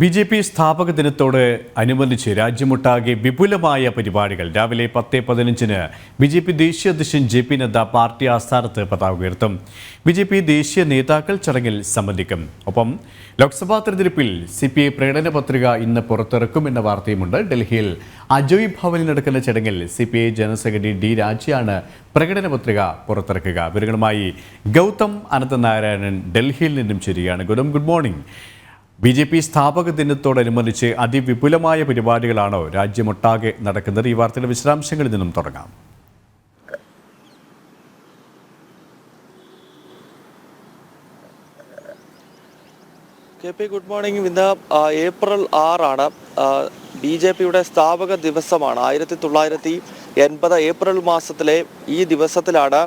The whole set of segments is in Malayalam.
ബി ജെ പി സ്ഥാപക ദിനത്തോട് അനുബന്ധിച്ച് രാജ്യമൊട്ടാകെ വിപുലമായ പരിപാടികൾ. രാവിലെ പത്ത് പതിനഞ്ചിന് ബി ജെ പി ദേശീയ അധ്യക്ഷൻ ജെ പി നദ്ദ പാർട്ടി ആസ്ഥാനത്ത് പതാക ഉയർത്തും. ബി ജെ പി ദേശീയ നേതാക്കൾ ചടങ്ങിൽ സംബന്ധിക്കും. ഒപ്പം ലോക്സഭാ തെരഞ്ഞെടുപ്പിൽ സി പി ഐ പ്രകടന പത്രിക ഇന്ന് പുറത്തിറക്കും എന്ന വാർത്തയുമുണ്ട്. ഡൽഹിയിൽ അജോയ് ഭവനിൽ നടക്കുന്ന ചടങ്ങിൽ C P I general secretary D രാജയാണ് പ്രകടന പത്രിക പുറത്തിറക്കുക. വിവരങ്ങളുമായി ഗൗതം അനന്തനാരായണൻ ഡൽഹിയിൽ നിന്നും ചേരുകയാണ്. Gautam good morning B J P സ്ഥാപക ദിനത്തോടനുബന്ധിച്ച് അതിവിപുലമായ പരിപാടികളാണോ രാജ്യമൊട്ടാകെ നടക്കുന്നത്. ഈ വാർത്തയുടെ വിശദാംശങ്ങളിൽ നിന്നും തുടങ്ങാം. കെ പി ഗുഡ് മോർണിംഗ് ഇന്ന് ഏപ്രിൽ ആറാണ് ബി ജെ പിയുടെ സ്ഥാപക ദിവസമാണ്. ആയിരത്തി തൊള്ളായിരത്തി എൺപത് ഏപ്രിൽ മാസത്തിലെ ഈ ദിവസത്തിലാണ്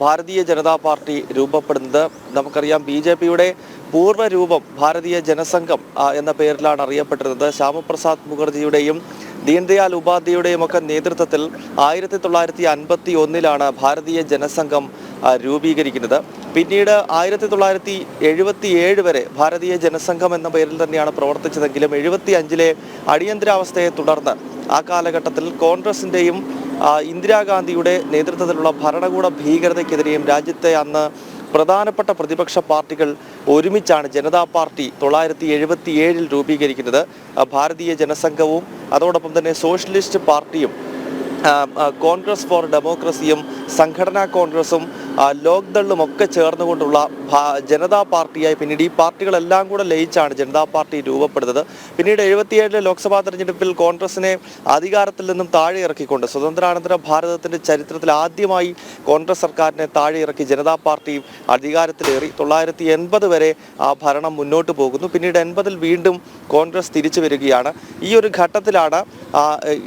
ഭാരതീയ ജനതാ പാർട്ടി രൂപപ്പെടുന്നത്. നമുക്കറിയാം ബി ജെ പിയുടെ പൂർവരൂപം ഭാരതീയ ജനസംഘം എന്ന പേരിലാണ് അറിയപ്പെട്ടിരുന്നത്. ശ്യാമപ്രസാദ് മുഖർജിയുടെയും ദീൻദയാൽ ഉപാധ്യയുടെയും ഒക്കെ നേതൃത്വത്തിൽ ആയിരത്തി തൊള്ളായിരത്തി അൻപത്തി ഒന്നിലാണ് ഭാരതീയ ജനസംഘം രൂപീകരിക്കുന്നത്. പിന്നീട് ആയിരത്തി തൊള്ളായിരത്തി എഴുപത്തി ഏഴ് വരെ ഭാരതീയ ജനസംഘം എന്ന പേരിൽ തന്നെയാണ് പ്രവർത്തിച്ചതെങ്കിലും എഴുപത്തി അഞ്ചിലെ അടിയന്തരാവസ്ഥയെ തുടർന്ന് ആ കാലഘട്ടത്തിൽ കോൺഗ്രസിന്റെയും ഇന്ദിരാഗാന്ധിയുടെ നേതൃത്വത്തിലുള്ള ഭരണകൂട ഭീകരതയ്ക്കെതിരെയും രാജ്യത്തെ അന്ന് പ്രധാനപ്പെട്ട പ്രതിപക്ഷ പാർട്ടികൾ ഒരുമിച്ചാണ് ജനതാ പാർട്ടി തൊള്ളായിരത്തി എഴുപത്തി ഏഴിൽ രൂപീകരിക്കുന്നത് ഭാരതീയ ജനസംഘവും അതോടൊപ്പം തന്നെ സോഷ്യലിസ്റ്റ് പാർട്ടിയും കോൺഗ്രസ് ഫോർ ഡെമോക്രസിയും സംഘടനാ കോൺഗ്രസും ആ, ലോക് ദളും ഒക്കെ ചേർന്നുകൊണ്ടുള്ള ജനതാ പാർട്ടിയായി പിന്നീട് ഈ പാർട്ടികളെല്ലാം കൂടെ ലയിച്ചാണ് ജനതാ പാർട്ടി രൂപപ്പെടുന്നത്. പിന്നീട് എഴുപത്തിയേഴിലെ ലോക്സഭാ തെരഞ്ഞെടുപ്പിൽ കോൺഗ്രസിനെ അധികാരത്തിൽ നിന്നും താഴെ ഇറക്കിക്കൊണ്ട് സ്വതന്ത്രാനന്തര ഭാരതത്തിന്റെ ചരിത്രത്തിൽ ആദ്യമായി കോൺഗ്രസ് സർക്കാരിനെ താഴെ ഇറക്കി ജനതാ പാർട്ടി അധികാരത്തിലേറി തൊള്ളായിരത്തി എൺപത് വരെ ആ ഭരണം മുന്നോട്ട് പോകുന്നു. പിന്നീട് എൺപതിൽ വീണ്ടും കോൺഗ്രസ് തിരിച്ചു വരികയാണ്. ഈ ഒരു ഘട്ടത്തിലാണ്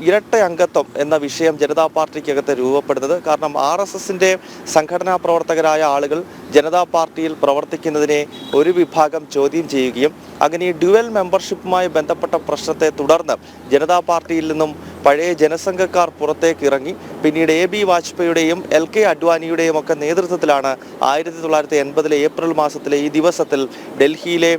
ഇരട്ട അംഗത്വം എന്ന വിഷയം ജനതാ പാർട്ടിക്കകത്ത് രൂപപ്പെടുന്നത്. കാരണം ആർ എസ് എസിന്റെ സംഘടനാ പ്രവർത്തകരായ ആളുകൾ ജനതാ പാർട്ടിയിൽ പ്രവർത്തിക്കുന്നതിനെ ഒരു വിഭാഗം ചോദ്യം ചെയ്യുകയും അങ്ങനെ ഈ ഡ്യുവൽ മെമ്പർഷിപ്പുമായി ബന്ധപ്പെട്ട പ്രശ്നത്തെ തുടർന്ന് ജനതാ പാർട്ടിയിൽ നിന്നും പഴയ ജനസംഘക്കാർ പുറത്തേക്ക് ഇറങ്ങി. പിന്നീട് എ ബി വാജ്പേയിയുടെയും എൽ കെ അഡ്വാനിയുടെയും ഒക്കെ നേതൃത്വത്തിലാണ് ആയിരത്തി തൊള്ളായിരത്തി എൺപതിലെ ഏപ്രിൽ മാസത്തിലെ ഈ ദിവസത്തിൽ ഡൽഹിയിലെ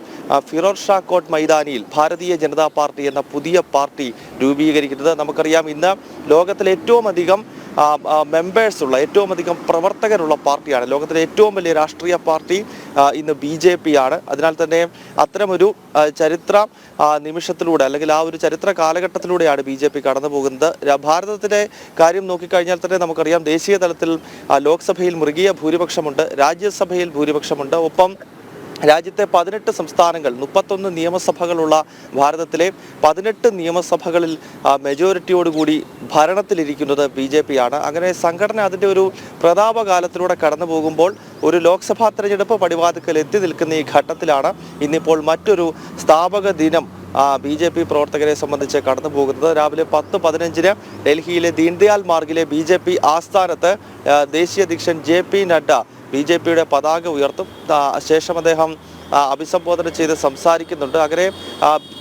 ഫിറോർ ഷാ കോട്ട് മൈതാനിയിൽ ഭാരതീയ ജനതാ പാർട്ടി എന്ന പുതിയ പാർട്ടി രൂപീകരിക്കുന്നത് നമുക്കറിയാം. ഇന്ന് ലോകത്തിലെ ഏറ്റവും അധികം മെമ്പേഴ്സ് ഉള്ള ഏറ്റവും അധികം പ്രവർത്തകരുള്ള പാർട്ടിയാണ്. ലോകത്തിലെ ഏറ്റവും വലിയ രാഷ്ട്രീയ പാർട്ടി ഇന്ന് ബി ജെ പി ആണ്. അതിനാൽ തന്നെ അത്തരമൊരു ചരിത്ര നിമിഷത്തിലൂടെ അല്ലെങ്കിൽ ആ ഒരു ചരിത്ര കാലഘട്ടത്തിലൂടെയാണ് ബി ജെ പി കടന്നു പോകുന്നത് ഭാരതത്തിലെ കാര്യം നോക്കിക്കഴിഞ്ഞാൽ തന്നെ നമുക്കറിയാം ദേശീയ തലത്തിൽ ലോക്സഭയിൽ മൃഗീയ ഭൂരിപക്ഷമുണ്ട് രാജ്യസഭയിൽ ഭൂരിപക്ഷമുണ്ട്. ഒപ്പം രാജ്യത്തെ പതിനെട്ട് സംസ്ഥാനങ്ങൾ മുപ്പത്തൊന്ന് നിയമസഭകളുള്ള ഭാരതത്തിലെ പതിനെട്ട് നിയമസഭകളിൽ മെജോറിറ്റിയോടുകൂടി ഭരണത്തിലിരിക്കുന്നത് ബി ജെ പി ആണ്. അങ്ങനെ സംഘടന അതിന്റെ ഒരു പ്രതാപകാലത്തിലൂടെ കടന്നു പോകുമ്പോൾ ഒരു ലോക്സഭാ തെരഞ്ഞെടുപ്പ് പടിവാതിക്കൽ എത്തി നിൽക്കുന്ന ഈ ഘട്ടത്തിലാണ് ഇന്നിപ്പോൾ മറ്റൊരു സ്ഥാപക ദിനം ബി ജെ പി പ്രവർത്തകരെ സംബന്ധിച്ച് കടന്നു പോകുന്നത് രാവിലെ പത്ത് പതിനഞ്ചിന് ഡൽഹിയിലെ ദീൻദയാൽ മാർഗിലെ ബി ജെ പി ആസ്ഥാനത്ത് ദേശീയ അധ്യക്ഷൻ J P Nadda B J പിയുടെ പതാക ഉയർത്തും. ശേഷം അദ്ദേഹം അഭിസംബോധന ചെയ്ത് സംസാരിക്കുന്നുണ്ട്. അങ്ങനെ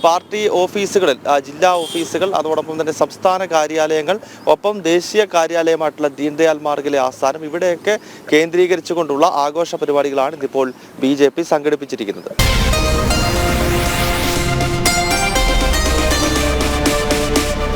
പാർട്ടി ഓഫീസുകളിൽ ജില്ലാ ഓഫീസുകൾ അതോടൊപ്പം തന്നെ സംസ്ഥാന കാര്യാലയങ്ങൾ ഒപ്പം ദേശീയ കാര്യാലയമായിട്ടുള്ള ദീൻദയാൽ മാർഗിലെ ആസ്ഥാനം ഇവിടെയൊക്കെ കേന്ദ്രീകരിച്ചുകൊണ്ടുള്ള ആഘോഷ പരിപാടികളാണ് ഇതിപ്പോൾ ബി സംഘടിപ്പിച്ചിരിക്കുന്നത്.